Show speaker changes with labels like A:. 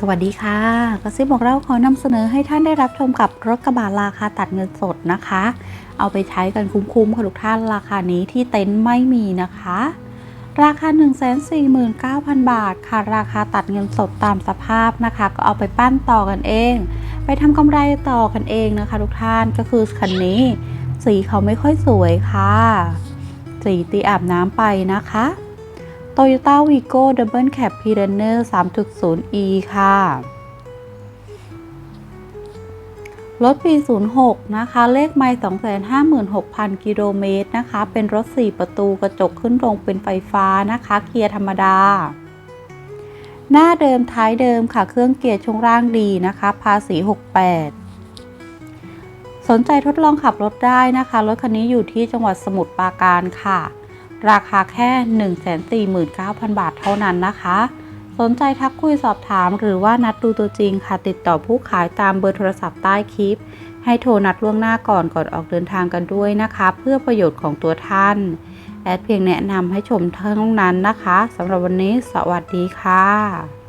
A: สวัสดีค่ะ กระซิบบอกเราขอนำเสนอให้ท่านได้รับชมกับรถกระบะราคาตัดเงินสดนะคะ เอาไปใช้กันคุ้มๆค่ะทุกท่านราคานี้ที่เต็นท์ไม่มีนะคะ ราคา 149,000 บาทค่ะ ราคาตัดเงินสดตามสภาพนะคะ ก็เอาไปปั้นต่อกันเอง ไปทำกำไรต่อกันเองนะคะ ทุกท่านก็คือคันนี้ สีเขาไม่ค่อยสวยค่ะ สีตีอาบน้ำไปนะคะ Toyota Vigo Double Cab p r e n e r 3.0e ค่ะ รถปี 06 นะคะ เลขไม่256,000 กิโลเมตรนะคะ เป็นรถ 4 ประตูกระจกขึ้นลงเป็นไฟฟ้านะคะ เกียร์ธรรมดา หน้าเดิมท้ายเดิมค่ะ เครื่องเกียร์ช่วงล่างดีนะคะ ภาษี 68สนใจทดลองขับรถได้นะคะ รถคันนี้อยู่ที่จังหวัดสมุทรปราการค่ะ ราคาแค่ 149,000 บาทเท่านั้นนะคะ สนใจทักคุยสอบถามหรือว่านัดดูตัวจริงค่ะ ติดต่อผู้ขายตามเบอร์โทรศัพท์ใต้คลิป ให้โทรนัดล่วงหน้าก่อนก่อนออกเดินทางกันด้วยนะคะ เพื่อประโยชน์ของตัวท่าน แอดเพียงแนะนำให้ชมเท่านั้นนะคะสำหรับวันนี้สวัสดีค่ะ